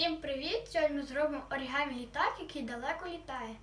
Всім привіт! Сьогодні ми зробимо орігамі літак, який далеко літає.